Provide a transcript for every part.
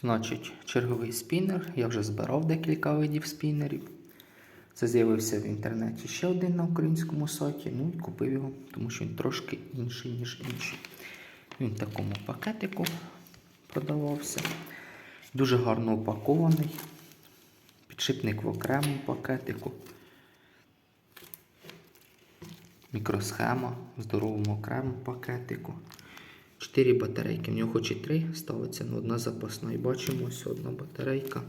Значить, черговий спінер. Я вже збирав декілька видів спінерів. Це з'явився в інтернеті ще один на українському сайті. Ну і купив його, тому що він трошки інший, ніж інші. Він в такому пакетику продавався. Дуже гарно упакований. Підшипник в окремому пакетику. Мікросхема в здоровому окремому пакетику. Чотири батарейки. В нього хоч і три ставиться, але одна запасна. І бачимо ось одна батарейка.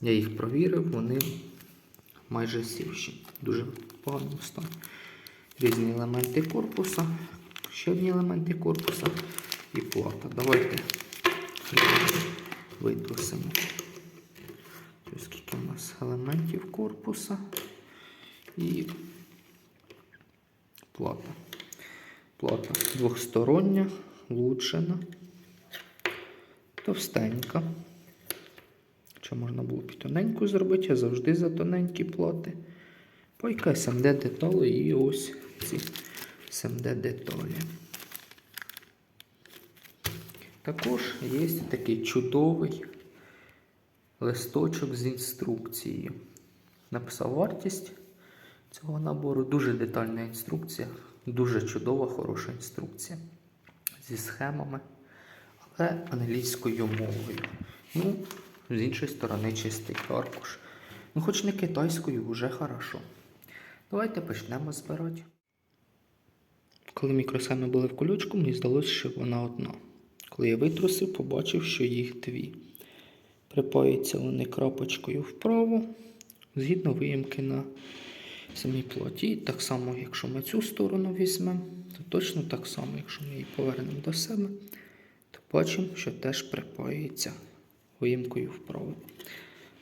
Я їх провірив, вони майже сівші. Дуже погано стан. Різні елементи корпуса, ще одні елементи корпуса і плата. Давайте видрусимо. Ось Скільки у нас елементів корпуса і плата. Плата двохстороння, лучшена, товстенька. Чи можна було б тоненьку зробити, я завжди за тоненькі плати. Пайка СМД деталі і ось ці СМД деталі. Також є такий чудовий листочок з інструкцією. Написав вартість цього набору. Дуже детальна інструкція, дуже чудова, хороша інструкція. Зі схемами, але англійською мовою. Ну, з іншої сторони, чистий аркуш. Ну, хоч не китайською, вже хорошо. Давайте почнемо збирати. Коли мікросхеми були в колючку, мені здалося, що вона одна. Коли я витрусив, побачив, що їх дві. Припаються вони крапочкою вправо, згідно виїмки на самій плоті. Так само, якщо ми цю сторону візьмемо, то точно так само, якщо ми її повернемо до себе, то бачимо, що теж припаюється виїмкою вправо.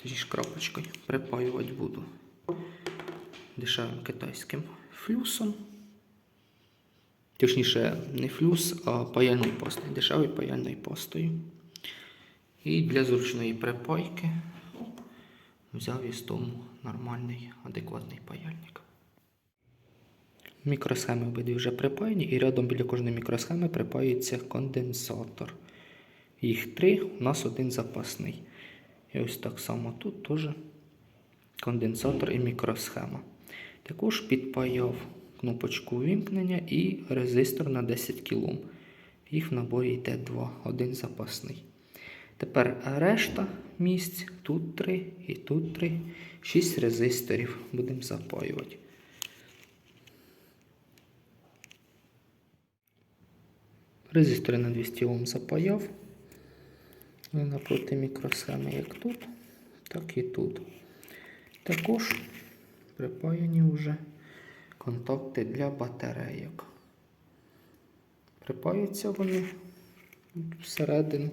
Тоді ж крапочкою припаювати буду дешевим китайським флюсом. Точніше, не флюс, а паяльною пастою, дешевою паяльною пастою. І для зручної припайки взяв із тому нормальний, адекватний паяльник. Мікросхеми обидві вже припаяні, і рядом біля кожної мікросхеми припаюється конденсатор. Їх три, у нас один запасний. І ось так само тут теж конденсатор і мікросхема. Також підпаяв кнопочку увімкнення і резистор на 10 кОм. Їх в наборі йде два, один запасний. Тепер решта місць, тут 3 і тут 3, 6 резисторів будемо запаювати. Резистори на 200 Ом запаяв. Вони напроти мікросхеми як тут, так і тут. Також припаяні вже контакти для батарейок. Припаються вони всередину.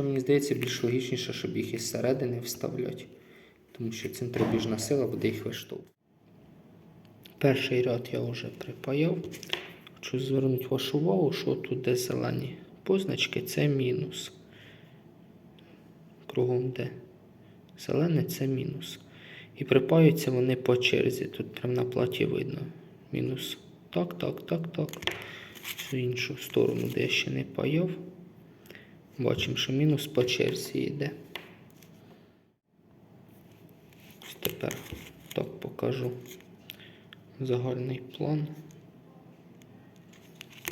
Що мені здається, більш логічніше, щоб їх із середини вставляти, тому що центробіжна сила буде їх виштовхувати. Перший ряд я вже припаяв. Хочу звернути вашу увагу, що тут де зелені позначки це мінус. Кругом де зелене це мінус. І припаються вони по черзі. Тут прямо на платі видно. Мінус. Так, так, так, так. В іншу сторону, де я ще не паяв. Бачимо, що мінус по черзі йде. Ось тепер так покажу загальний план.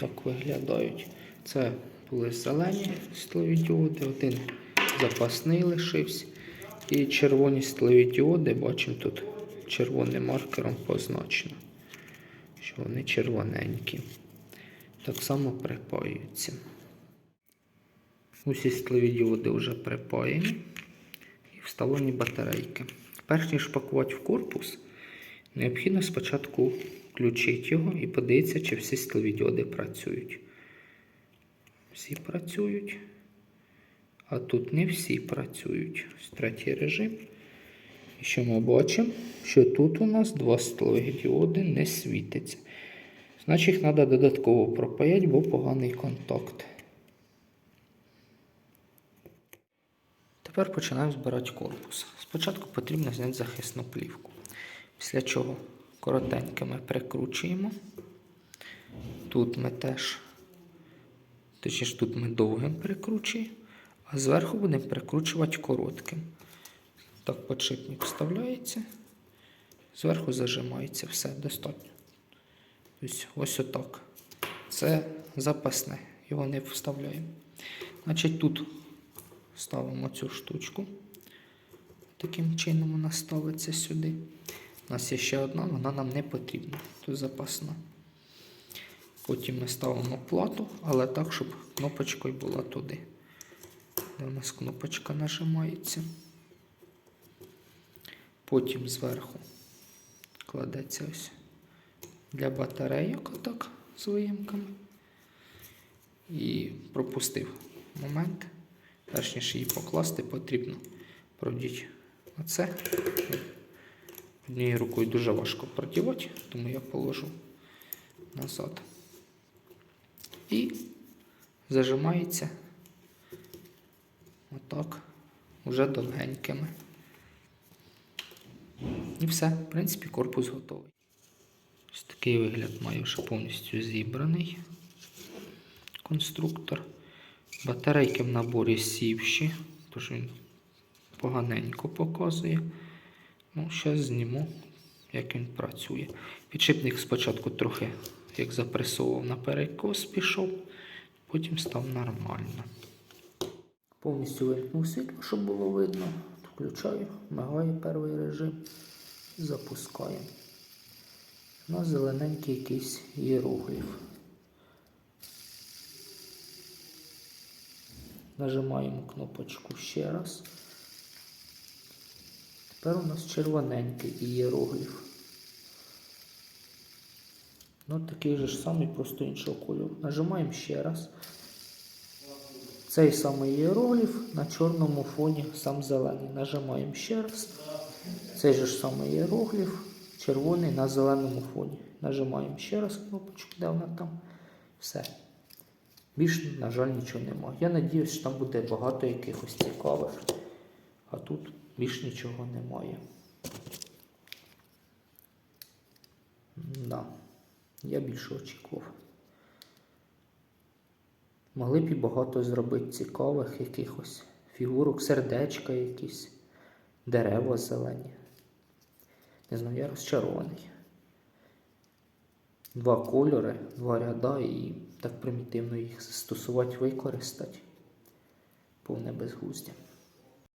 Так виглядають. Це були зелені світлові діоди, один запасний лишився. І червоні світлові діоди, бачимо тут червоним маркером позначено, що вони червоненькі. Так само припаюються. Усі світлові діоди вже припаяні і вставлені батарейки. Перш ніж пакувати в корпус, необхідно спочатку включити його і подивитися, чи всі світлові діоди працюють. Всі працюють. А тут не всі працюють. Ось третій режим. І що ми бачимо? Що тут у нас два світлових діоди не світиться. Значить, їх треба додатково пропаяти, бо поганий контакт. Тепер починаємо збирати корпус. Спочатку потрібно зняти захисну плівку. Після чого коротенько ми прикручуємо Тут ми теж, точніше, тут ми довгим прикручуємо, а зверху будемо прикручувати коротким. Так, подшипник вставляється, зверху зажимається, все достатньо. Тобто ось отак. Це запасне, його не вставляємо. Значить, тут ставимо цю штучку. Таким чином вона ставиться сюди. У нас є ще одна, вона нам не потрібна. Тут запасна. Потім ми ставимо плату, але так, щоб кнопочкою була туди. Де у нас кнопочка нажимається. Потім зверху кладеться ось для батарейок отак з виїмками. І пропустив момент. Перш ніж її покласти, потрібно продіти оце. Однією рукою дуже важко продівати, тому я положу назад. І зажимається отак, уже довгенькими. І все, в принципі, корпус готовий. Ось такий вигляд має вже повністю зібраний конструктор. Батарейки в наборі сівші, тож він поганенько показує. Ну, зараз зніму, як він працює. Підшипник спочатку трохи, як запресовував на перекос, пішов, потім став нормально. Повністю вимкнув світло, щоб було видно. Включаю, мигає перший режим, запускаємо. У нас зелененький якийсь іерогліф. Нажимаємо кнопочку ще раз. Тепер у нас червоненький ієрогліф. Ну, такий же ж самий, просто іншого кольору. Нажимаємо ще раз. Цей самий ієрогліф на чорному фоні сам зелений. Нажимаємо ще раз. Цей же ж самий ієрогліф, червоний на зеленому фоні. Нажимаємо ще раз кнопочку, де вона там. Все. Більш, на жаль, нічого немає. Я сподіваюся, що там буде багато якихось цікавих. А тут більш нічого немає. Да. Я більше очікував. Могли б і багато зробити цікавих якихось фігурок, сердечка якісь, дерева зелені. Не знаю, я розчарований. Два кольори, два ряда і так примітивно їх застосувати, використати. Повне безглуздя.